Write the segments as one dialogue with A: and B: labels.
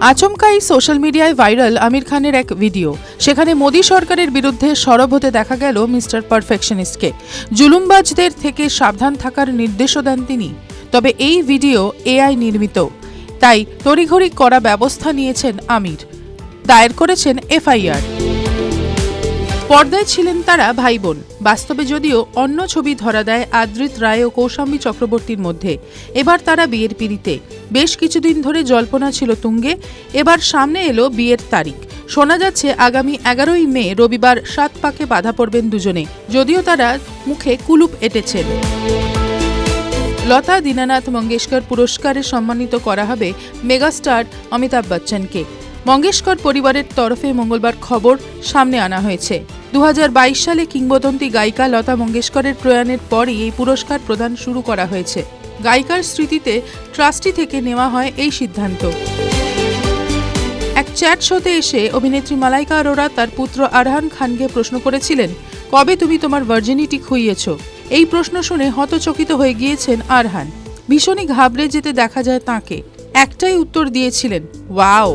A: আচমকাই সোশ্যাল মিডিয়ায় ভাইরাল আমির খানের এক ভিডিও। সেখানে মোদী সরকারের বিরুদ্ধে সরব হতে দেখা গেল মিস্টার পারফেকশনিস্টকে। জুলুমবাজদের থেকে সাবধান থাকার নির্দেশও দেন তিনি। তবে এই ভিডিও এআই নির্মিত। তাই তড়িঘড়ি করা ব্যবস্থা নিয়েছেন আমির। দায়ের করেছেন এফআইআর। পর্দায় ছিলেন তারা ভাই বোন। বাস্তবে যদিও অন্য ছবি ধরা দেয় আদ্রিত রায় ও কৌশাম্বী চক্রবর্তীর মধ্যে। এবার তারা বিয়ের পিড়িতে। বেশ কিছুদিন ধরে জল্পনা ছিল তুঙ্গে। এবার সামনে এলো বিয়ের তারিখ। শোনা যাচ্ছে আগামী এগারোই মে, রবিবার সাত পাকে বাধা পড়বেন দুজনে। যদিও তারা মুখে কুলুপ এঁটেছেন। লতা দীনানাথ মঙ্গেশকর পুরস্কারে সম্মানিত করা হবে মেগাস্টার অমিতাভ বচ্চনকে। মঙ্গেশকর পরিবারের তরফে মঙ্গলবার খবর সামনে আনা হয়েছে। দু হাজার বাইশ সালে কিংবদন্তি গায়িকা লতা মঙ্গেশকরের প্রয়াণের পরই এই পুরস্কার প্রদান শুরু করা হয়েছে। গায়িকার স্মৃতিতে ট্রাস্টি থেকে নেওয়া হয় এই সিদ্ধান্ত। এক চ্যাট শোতে এসে অভিনেত্রী মালাইকা অরোরা তার পুত্র আরহান খানকে প্রশ্ন করেছিলেন, কবে তুমি তোমার ভার্জিনিটি খুইয়েছ? এই প্রশ্ন শুনে হতচকিত হয়ে গিয়েছেন আরহান। ভীষণই ঘাবড়ে যেতে দেখা যায় তাকে। একটাই উত্তর দিয়েছিলেন, ওয়াও।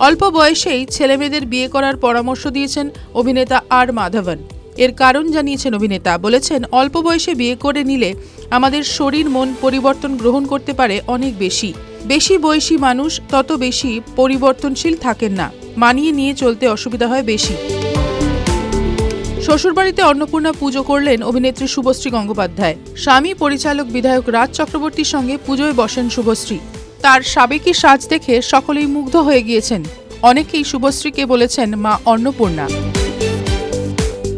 A: অল্প বয়সেই ছেলেমেয়েদের বিয়ে করার পরামর্শ দিয়েছেন অভিনেতা আর মাধবন। এর কারণ জানিয়েছেন অভিনেতা, বলেছেন, অল্প বয়সে বিয়ে করে নিলে আমাদের শরীর, মন পরিবর্তন গ্রহণ করতে পারে অনেক বেশি। বেশি বয়সী মানুষ তত বেশি পরিবর্তনশীল থাকেন না, মানিয়ে নিয়ে চলতে অসুবিধা হয় বেশি। শ্বশুরবাড়িতে অন্নপূর্ণা পুজো করলেন অভিনেত্রী শুভশ্রী গঙ্গোপাধ্যায়। স্বামী পরিচালক বিধায়ক রাজ চক্রবর্তীর সঙ্গে পুজোয় বসেন শুভশ্রী। তার সাবেকি সাজ দেখে সকলেই মুগ্ধ হয়ে গিয়েছেন। অনেকেই শুভশ্রীকে বলেছেন, মা অন্নপূর্ণা।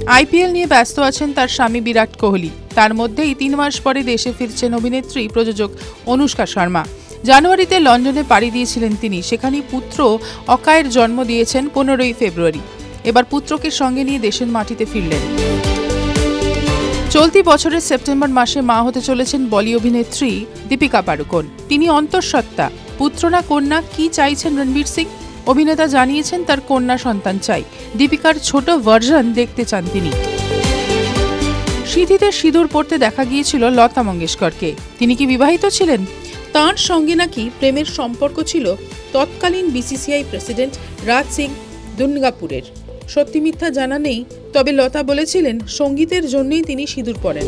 A: আইপিএল নিয়ে ব্যস্ত আছেন তার স্বামী বিরাট কোহলি। তার মধ্যেই তিন মাস পরে দেশে ফিরছেন অভিনেত্রী, প্রযোজক অনুষ্কা শর্মা। জানুয়ারিতে লন্ডনে পাড়ি দিয়েছিলেন তিনি। সেখানেই পুত্র অকায়ের জন্ম দিয়েছেন পনেরোই ফেব্রুয়ারি। এবার পুত্রকে সঙ্গে নিয়ে দেশের মাটিতে ফিরলেন। চলতি বছরের সেপ্টেম্বর মাসে মা হতে চলেছেন বলি অভিনেত্রী দীপিকা পাড়ুকোন। তিনি অন্তঃসত্ত্বা, পুত্র না কন্যা, কি চাইছেন রণবীর সিং? অভিনেতা জানিয়েছেন তার কন্যা সন্তান চাই। দীপিকার ছোট ভার্জন দেখতে চান তিনি। সিঁথিতে সিঁদুর পড়তে দেখা গিয়েছিল লতা মঙ্গেশকরকে। তিনি কি বিবাহিত ছিলেন? তাঁর সঙ্গে নাকি প্রেমের সম্পর্ক ছিল? তৎকালীন বিসিসিআই প্রেসিডেন্ট রাজ সিং দুর্গাপুরের সত্যি মিথ্যা জানা নেই তবে লতা বলেছিলেন সঙ্গীতের জন্যই তিনি সিঁদুর পরেন।